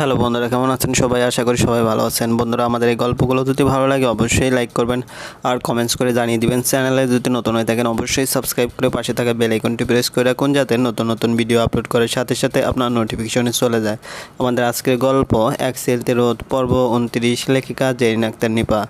Hello বন্ধুরা, কেমন আছেন সবাই? আশা করি সবাই ভালো আছেন। বন্ধুরা, আমাদের এই গল্পগুলো যদি ভালো লাগে অবশ্যই লাইক করবেন আর কমেন্টস করে জানিয়ে দিবেন। চ্যানেলে যদি নতুন হয়ে থাকেন, অবশ্যই সাবস্ক্রাইব করে পাশে থাকা বেল আইকনটি প্রেস করে রাখুন, যাতে নতুন নতুন ভিডিও আপলোড করার সাথে সাথে আপনার নোটিফিকেশনে চলে যায়। আমাদের আজকের গল্প, এক সেলতে রোদ, পর্ব উনত্রিশ, লেখিকা জেরিন আক্তার নিপা।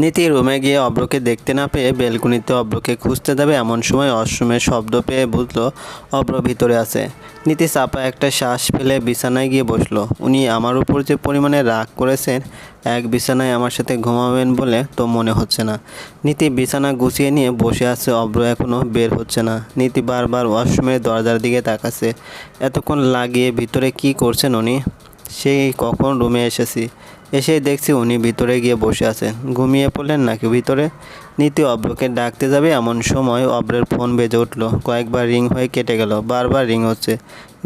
নীতি রুমে গিয়ে অব্রকে দেখতে না পেয়ে বেলকুনিতে অব্রকে খুঁজতে যাবে এমন সময় অশ্রমের শব্দ পেয়ে বুঝলো অব্র ভিতরে আছে। নীতি চাপা একটা শ্বাস ফেলে বিছানায় গিয়ে বসল। উনি আমার উপর যে পরিমাণে রাগ করেছেন, এক বিছানায় আমার সাথে ঘুমাবেন বলে তো মনে হচ্ছে না। নীতি বিছানা গুছিয়ে নিয়ে বসে আছে, অব্র এখনও বের হচ্ছে না। নীতি বারবার ওয়াশরুমের দরজার দিকে তাকাচ্ছে। এতক্ষণ লাগিয়ে ভিতরে কি করছেন উনি? সেই কখন রুমে এসেছি? এসেই দেখছি উনি ভিতরে গিয়ে বসে আছেন। ঘুমিয়ে পড়লেন নাকি ভিতরে? নীতি অব্রকে ডাকতে যাবে এমন সময় অব্রের ফোন বেজে উঠল। কয়েকবার রিং হয়ে কেটে গেল, বারবার রিং হচ্ছে।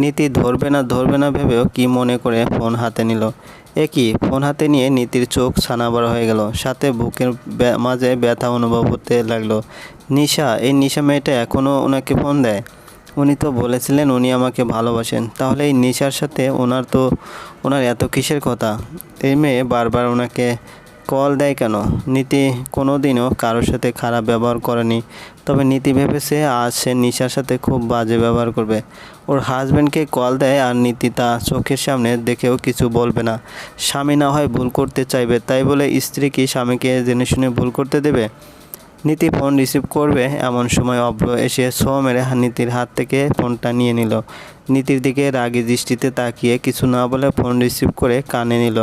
নীতি ধরবে না ধরবে না ভেবেও কি মনে করে ফোন হাতে নিল। এ কি, ফোন হাতে নিয়ে নীতির চোখ ছানাবার হয়ে গেল। সাথে বুকের মাঝে ব্যথা অনুভব হতে লাগল। নিশা, এই নিশা মেয়েটা এখনও ওনাকে ফোন দেয়? উনি তো বলেছিলেন উনি আমাকে ভালোবাসেন। তাহলে এই নিশার সাথে ওনার তো, ওনার এত কিসের কথা? এই মেয়ে বারবার ওনাকে কল দেয় কেন? নীতি কোনো দিনও কারোর সাথে খারাপ ব্যবহার করেনি। তবে নীতি ভেবেছে আজ সে নিশার সাথে খুব বাজে ব্যবহার করবে। ওর হাজব্যান্ডকে কল দেয় আর নীতি তা চোখের সামনে দেখেও কিছু বলবে না। স্বামী না হয় ভুল করতে চাইবে, তাই বলে স্ত্রী কি স্বামীকে জেনে শুনে ভুল করতে দেবে? নীতি ফোন রিসিভ করবে এমন সময় অভ্র এসে ছো মেরে নীতির হাত থেকে ফোনটা নিয়ে নিল। নীতির দিকে রাগী দৃষ্টিতে তাকিয়ে কিছু না বলে ফোন রিসিভ করে কানে নিল।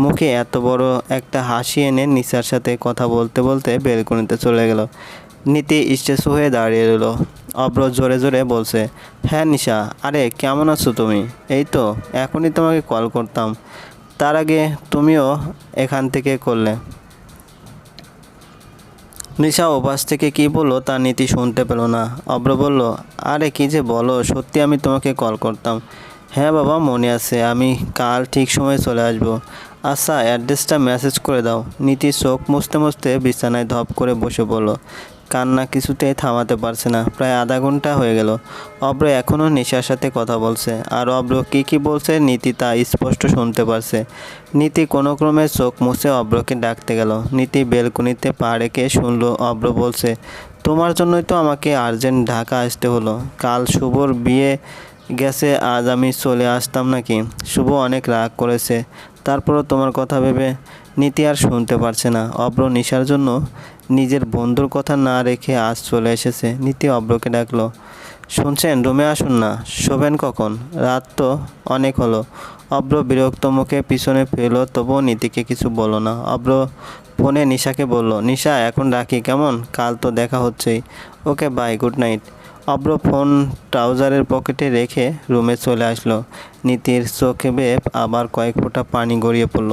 মুখে এত বড় একটা হাসি এনে নিশার সাথে কথা বলতে বলতে বেলকনিতে চলে গেল। নীতি স্টেজ হয়ে দাঁড়িয়ে রইল। অব্র জোরে জোরে বলছে হ্যাঁ নিশা, আরে কেমন আছো তুমি? এই তো, এখনই তোমাকে কল করতাম। তার আগে তুমিও এখান থেকে করলে। নিশা ওপাশ থেকে কি বলল তার নীতি শুনতে পেল না। অব্র বলল, আরে কি যে বলো, সত্যি আমি তোমাকে কল করতাম। হ্যাঁ বাবা, মনে আছে, আমি কাল ঠিক সময়ে চলে আসব। আচ্ছা অ্যাড্রেসটা মেসেজ করে দাও। নীতি চোখ মুছতে মুছতে বিছানায় ধপ করে বসে পড়ল। কান্না কিছুতেই থামাতে পারছে না। প্রায় আধা ঘণ্টা হয়ে গেল। অব্র এখনও নিশার সাথে কথা বলছে। আর অব্র কী কী বলছে নীতি তা স্পষ্ট শুনতে পারছে। নীতি কোনো ক্রমে চোখ মুছে অব্রকে ডাকতে গেল। নীতি বেলকুনিতে পা রেখে শুনলো, অব্র বলছে, তোমার জন্যই তো আমাকে আর্জেন্ট ঢাকা আসতে হলো। কাল শুভর বিয়ে গেছে, আজ আমি চলে আসতাম নাকি? শুভ অনেক রাগ করেছে। তারপরও তোমার কথা ভেবে নীতি আর শুনতে পারছে না। অব্র নিশার জন্য নিজের বন্ধুর কথা না রেখে আজ চলে এসেছে। নীতি অব্রকে ডাকলো, শুনছেন, রুমে আসুন না। শোবেন কখন? রাত তো অনেক হলো অব্র বিরক্ত মুখে পিছনে ফেলো তবুও নীতিকে কিছু বলো না। অব্র ফোনে নিশাকে বলল, নিশা, এখন রাখি কেমন? কাল তো দেখা হচ্ছেই। Okay, bye, good night Abhra phone ট্রাউজারের পকেটে রেখে রুমে চলে আসলো। নীতির চোখে বেপ আবার কয়েক ফোঁটা পানি গড়িয়ে পড়ল।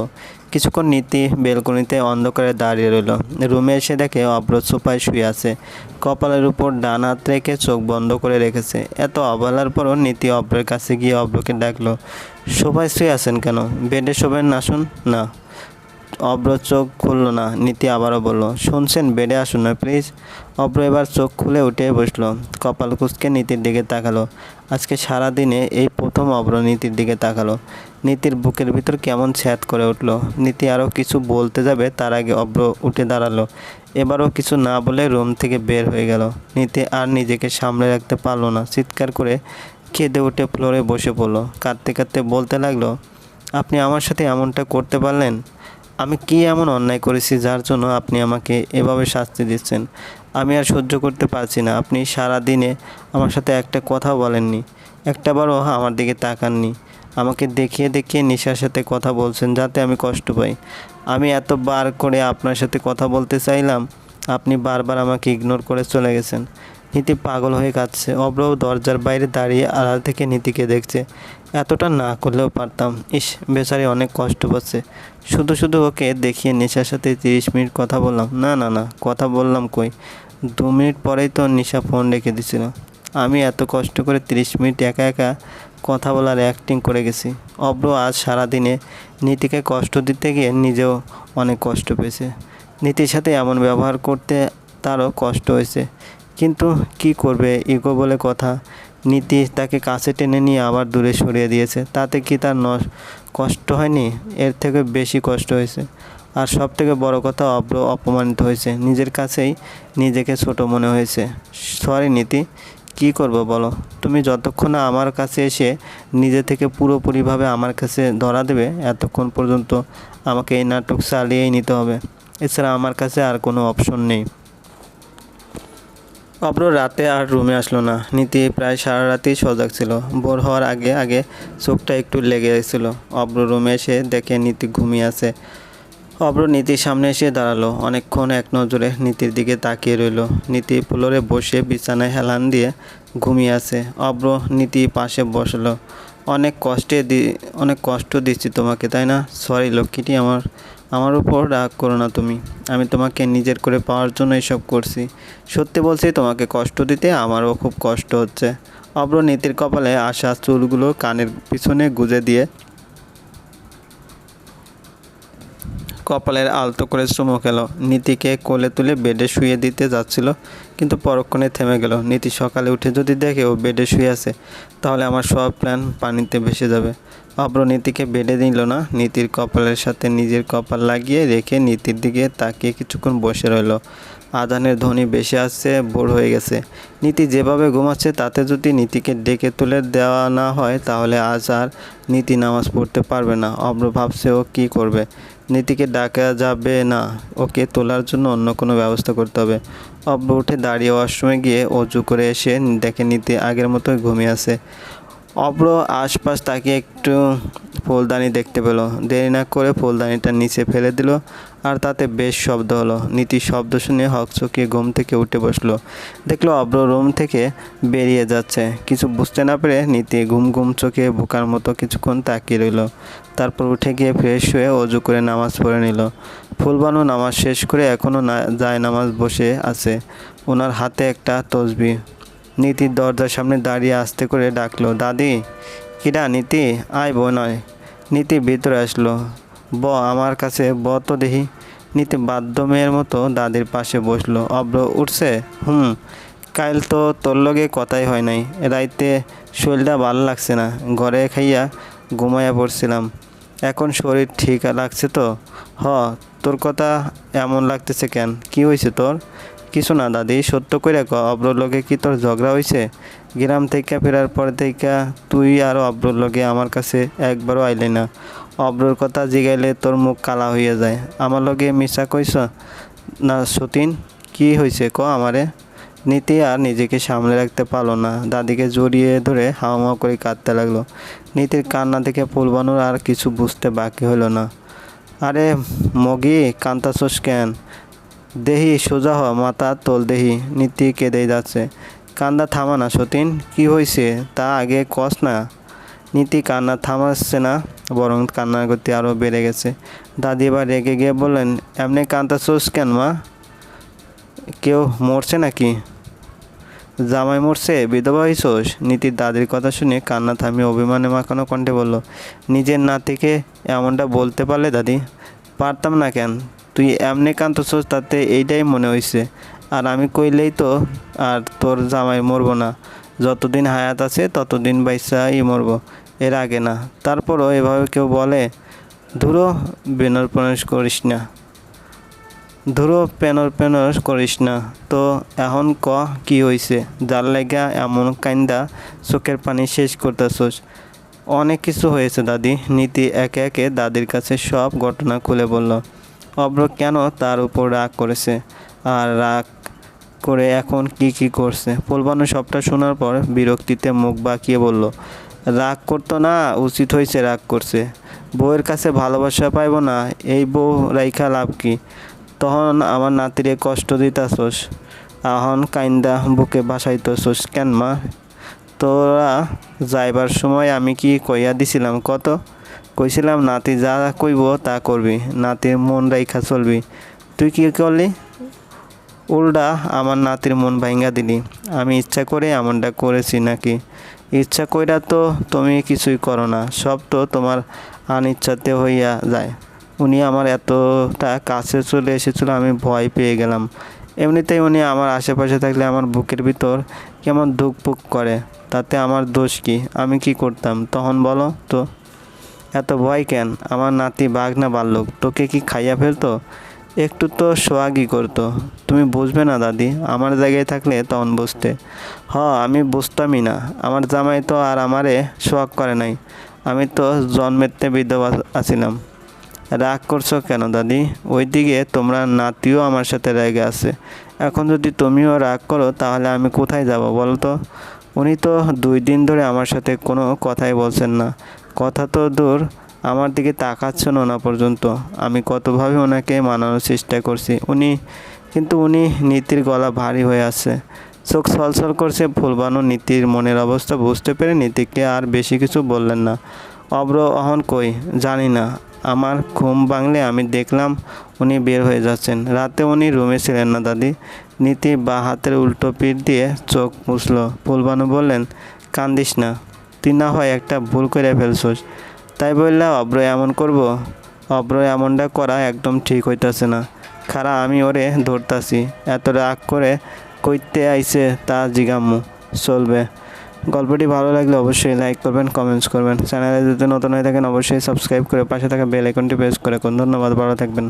কিছুক্ষণ নীতি বেলকনিতে অন্ধকারে দাঁড়িয়ে রইল। রুমে এসে দেখে অব্র সোফায় শুয়ে আছে। কপালের উপর ডান হাত রেখে চোখ বন্ধ করে রেখেছে। এত অবহেলার পরও নীতি অব্রের কাছে গিয়ে অব্রকে ডাকলো, সোফায় শুয়ে আছেন কেন? বেডে শোবেন না শুন না। অব্র চোখ খুলল না। নীতি আবারও বলল, শুনছেন, বেডে আসুন না, প্লিজ। অব্র এবার চোখ খুলে উঠে বসল। কপাল কুচকে নীতির দিকে তাকালো। আজকে সারা দিনে এই প্রথম অব্র নীতির দিকে তাকালো। নীতির বুকের ভিতর কেমন ছ্যাদ করে উঠল। নীতি আরও কিছু বলতে যাবে, তার আগে অব্র উঠে দাঁড়াল। এবারও কিছু না বলে রুম থেকে বের হয়ে গেল। নীতি আর নিজেকে সামলে রাখতে পারল না। চিৎকার করে কেঁদে উঠে ফ্লোরে বসে পড়ল। কাঁদতে কাঁদতে বলতে লাগল, আপনি আমার সাথে এমনটা করতে পারলেন? আমি কি এমন অন্যায় করেছি যার জন্য আপনি আমাকে এভাবে শাস্তি দিচ্ছেন? আমি আর সহ্য করতে পারছি না। আপনি সারা দিনে আমার সাথে একটা কথাও বলেননি। একটাবারও আমার দিকে তাকাননি। আমাকে দেখিয়ে দেখিয়ে নিশার সাথে কথা বলছেন যাতে আমি কষ্ট পাই। আমি এত বার করে আপনার সাথে কথা বলতে চাইলাম, আপনি বারবার আমাকে ইগনোর করে চলে গেছেন। নীতি পাগল হয়ে কাঁদছে। অব্রও দরজার বাইরে দাঁড়িয়ে আড়াল থেকে নীতিকে দেখছে। এতটা না করলেও পারতাম। ইস, বেচারি অনেক কষ্ট পাচ্ছে। শুধু শুধু ওকে দেখিয়ে নেশার সাথে তিরিশ মিনিট কথা বললাম। না না না, কথা বললাম কই? দু মিনিট পরেই তো নিশা ফোন রেখে দিছিল। আমি এত কষ্ট করে তিরিশ মিনিট একা একা কথা বলার অ্যাক্টিং করে গেছি। অব্র আজ সারাদিনে নীতিকে কষ্ট দিতে গিয়ে নিজেও অনেক কষ্ট পেয়েছে। নীতির সাথে এমন ব্যবহার করতে তারও কষ্ট হয়েছে। কিন্তু কি করবে ইগো বলে কথা? নীতি তাকে কাছে টেনে নিয়ে আবার দূরে সরিয়ে দিয়েছে। তাতে কি তার কষ্ট হয়নি? এর থেকে বেশি কষ্ট হয়েছে। আর সব থেকে বড় কথা, অব্র অপমানিত হয়েছে। নিজের কাছেই নিজেকে ছোট মনে হয়েছে। সরি নীতি। কি করব বলো? তুমি যতক্ষণ না আমার কাছে এসে নিজে থেকে পুরোপুরিভাবে আমার কাছে ধরা দেবে, এতক্ষণ পর্যন্ত আমাকে এই নাটক চালিয়েই নিতে হবে। এছাড়া আমার কাছে আর কোনো অপশন নেই। অব্র রাতে আর রুমে আসলো না। নীতি প্রায় সারা রাতেই সজাগ ছিল। ভোর হওয়ার আগে আগে চোখটা একটু লেগে গেছিল। অব্র রুমে এসে দেখে নীতি ঘুমিয়ে আছে। অব্র নীতির সামনে এসে দাঁড়াল। অনেকক্ষণ এক নজরে নীতির দিকে তাকিয়ে রইল। নীতি ফ্লোরে বসে বিছানায় হেলান দিয়ে ঘুমিয়ে আছে। অব্র নীতি পাশে বসল। অনেক কষ্টে দি, অনেক কষ্ট দিচ্ছি তোমাকে, তাই না? সরি লক্ষ্মীটি, আমার আমার উপর রাগ করো না তুমি। আমি তোমাকে নিজের করে পাওয়ার জন্য এসব করছি। সত্যি বলছি, তোমাকে কষ্ট দিতে আমারও খুব কষ্ট হচ্ছে। অব্র নীতির কপালে আসা চুলগুলো কানের পিছনে গুজে দিয়ে কপালের আলতো করে চুমো খেলো। নীতিকে কোলে তুলে বেডে শুয়ে দিতে যাচ্ছিল, কিন্তু পরক্ষণে থেমে গেল। নীতি সকালে উঠে যদি দেখে ও বেডে শুয়ে আছে, তাহলে আমার সব প্ল্যান পানিতে ভেসে যাবে। অব্র নীতিকে বেডে দিল না, নীতির কপালের সাথে নিজের কপাল লাগিয়ে রেখে নীতির দিকে তাকিয়ে কিছুক্ষণ বসে রইল। আদানের ধ্বনি বেশি আসছে বোর হয়ে গেছে। নীতি যেভাবে ঘুমাচ্ছে, তাতে যদি নীতিকে ডেকে তুলে দেওয়া না হয়, তাহলে আজ আর নীতি নামাজ পড়তে পারবে না। অব্র ভাবছে ও কী করবে। নীতিকে ডাকা যাবে না। ওকে তোলার জন্য অন্য কোনো ব্যবস্থা করতে হবে। অব্য উঠে দাঁড়িয়ে ওয়াশরুমে গিয়ে অজু করে এসে দেখে নিতে আগের মতোই ঘুমিয়ে আছে। অব্র আশপাশ তাকে একটু ফুলদানি দেখতে পেল। দেরি না করে ফুলদানিটা নিচে ফেলে দিল আর তাতে বেশ শব্দ হলো। নীতি শব্দ শুনে হকচকিয়ে ঘুম থেকে উঠে বসল। দেখল অব্র রুম থেকে বেরিয়ে যাচ্ছে। কিছু বুঝতে না পেরে নীতি ঘুম ঘুম চোখে বোকার মতো কিছুক্ষণ তাকিয়ে রইল। তারপর উঠে গিয়ে ফ্রেশ হয়ে অজু করে নামাজ পড়ে নিল। ফুলবানু নামাজ শেষ করে এখনও না, যায় নামাজ বসে আছে। ওনার হাতে একটা তসবি। নীতির দরজার সামনে দাঁড়িয়ে আসতে করে ডাকলো, দাদি, কিরা নীতি? আয় বো নয়। নীতি ভিতরে আসলো ব আমার কাছে ব তো দেখি নীতি বাধ্য মেয়ের মতো দাদির পাশে বসল, অব্র, উঠছে? হুম, কাল তো তোর লগে কথাই হয় নাই। রাইতে শরীরটা ভালো লাগছে না। ঘরে খাইয়া ঘুমাইয়া পড়ছিলাম। এখন শরীর ঠিক লাগছে তো? হ, তোর কথা এমন লাগতেছে কেন? কি হয়েছে তোর? কিছু না, দাদি, সত্য করে ক অব্রর লগে কি তোর ঝগড়া হয়েছে গ্রাম থেকে ফেরার পর থেকে তুই আর অব্রর লগে আমার কাছে একবারও আইলে না। অব্রর কথা জিগাইলে তোর মুখ কালা হইয়া যায়। আমার লগে মিশা কইস না, সতীন, কি হয়েছে ক আমারে? নীতি আর নিজেকে সামলে রাখতে পারল না। দাদিকে জড়িয়ে ধরে হাওয়া করে কাঁদতে লাগল। নীতির কান্না দেখে ফুলবানুর আর কিছু বুঝতে বাকি হলো না। আরে, মগি কান্তাছোস কেন? দেহি সোজা হ, মাথা তোল দেহি, নীতি কেঁদেই যাচ্ছে। কান্দা থামা না সতীন, কি হয়েছে তা আগে কস না। নীতি কান্না থামাচ্ছে না, বরং কান্নার গতি আরও বেড়ে গেছে। দাদি এবার রেগে গিয়ে বললেন, এমনি কান্দা কান্তাছোস কেন মা? কেউ মরছে নাকি? জামাই মরছে, বিধবা হইছোস? নীতির দাদির কথা শুনে কান্না থামিয়ে অভিমানে মাখানো কণ্ঠে বলল, নিজের নাতিকে এমনটা বলতে পারলে দাদি? পারতাম না কেন? তুই এমনি কান্দছোস তাতে এইটাই মনে হইছে। আর আমি কইলেই তো, আর তোর জামাই মরবো না। যতদিন হায়াত আছে, ততদিন বাইসাই মরবো। এর আগে না। তারপরও এভাবে কেউ বলে, ধুরো বেনর প্রবেশ করিস না। ধুরো পেনর পেনর করিস না। তো এখন ক, কি হইছে? যার লাগা এমন কান্দা চোখের পানি শেষ করতেছোস। অনেক কিছু হয়েছে দাদি। নীতি একে একে দাদির কাছে সব ঘটনা খুলে বলল। অব্র কেন তার উপর রাগ করেছে? আর রাগ করে এখন কি কি করছে? ফুলবানু সবটা শোনার পর বিরক্তিতে মুখ বাঁকিয়ে বলল, রাগ করতো না, উচিত হয়েছে রাগ করছে। বউয়ের কাছে ভালোবাসা পাইব না, এই বউ রাইখা লাভ কি? তখন আমার নাতিরে কষ্ট দিতাছোস। এখন কাইন্দা বুকে বাসাইতেছোস কেন মা? তোরা যাইবার সময় আমি কি কইয়া দিছিলাম কত? কইছিলাম, নাতি যা কইব তা করবি নাতির মন রাইখা চলবি। তুই কি করলি? উল্টা আমার নাতির মন ভাঙ্গা দিলি। আমি ইচ্ছা করে এমনটা করেছি নাকি? ইচ্ছা কইরা তো তুমি কিছুই করো না, সব তো তোমার আনিচ্ছাতে হইয়া যায়। উনি আমার এতটা কাছে চলে এসেছিল, আমি ভয় পেয়ে গেলাম। এমনিতেই উনি আমার আশেপাশে থাকলে আমার বুকের ভিতর কেমন ধুকপুক করে, তাতে আমার দোষ কি? আমি কি করতাম? তখন বলো তো। এত ভয় কেন? আমার নাতি বাঘ না বাল্যক, তোকে কি খাইয়া ফেলতো? একটু তো সোয়াগই করতো। তুমি বুঝবে না দাদি, আমার জায়গায় থাকলে তখন বুঝতে। হ, আমি বুঝতামই না। আমার জামাই তো আর আমারে সোয়াগ করে নাই। আমি তো জন্মেতে বিধবা আছিলাম। রাগ করছ কেন দাদি? ওইদিকে তোমরা নাতিও আমার সাথে রেগে আছে। এখন যদি তুমিও রাগ করো, তাহলে আমি কোথায় যাব বলো তো? উনি তো দুই দিন ধরে আমার সাথে কোনো কথাই বলছেন না। কথা তো দূর, আমার দিকে তাকাচ্ছেন ওনা পর্যন্ত। আমি কতভাবে ওনাকে মানানোর চেষ্টা করছি। উনি, কিন্তু উনি নীতির গলা ভারী হয়ে আছে। চোখ ছলছল করছে ফুলবানো নীতির মনের অবস্থা বুঝতে পেরে নীতিকে আর বেশি কিছু বললেন না। অব্র অহন কই? জানি না। আমার ঘুম ভাঙলে আমি দেখলাম উনি বের হয়ে যাচ্ছেন। রাতে উনি রুমে ছিলেন না, দাদি। নীতি বা হাতের উল্টো পিঠ দিয়ে চোখ মুছল। ফুলবানু বললেন, কান্দিস না। তুই না হয় একটা ভুল করে ফেলছোস। তাই বললে অব্র এমন করব? অব্র এমনটা করা একদম ঠিক হইতাছে না। খারা আমি ওরে ধরতাছি। এত রাগ করে কইতে আইছে তা জিগাম্মু চলবে। গল্পটি ভালো লাগলে অবশ্যই লাইক করবেন, কমেন্টস করবেন। চ্যানেলে যদি নতুন হয়ে থাকেন, অবশ্যই সাবস্ক্রাইব করে পাশে থাকা বেল আইকনটি প্রেস করে কোন ধন্যবাদ, ভালো থাকবেন।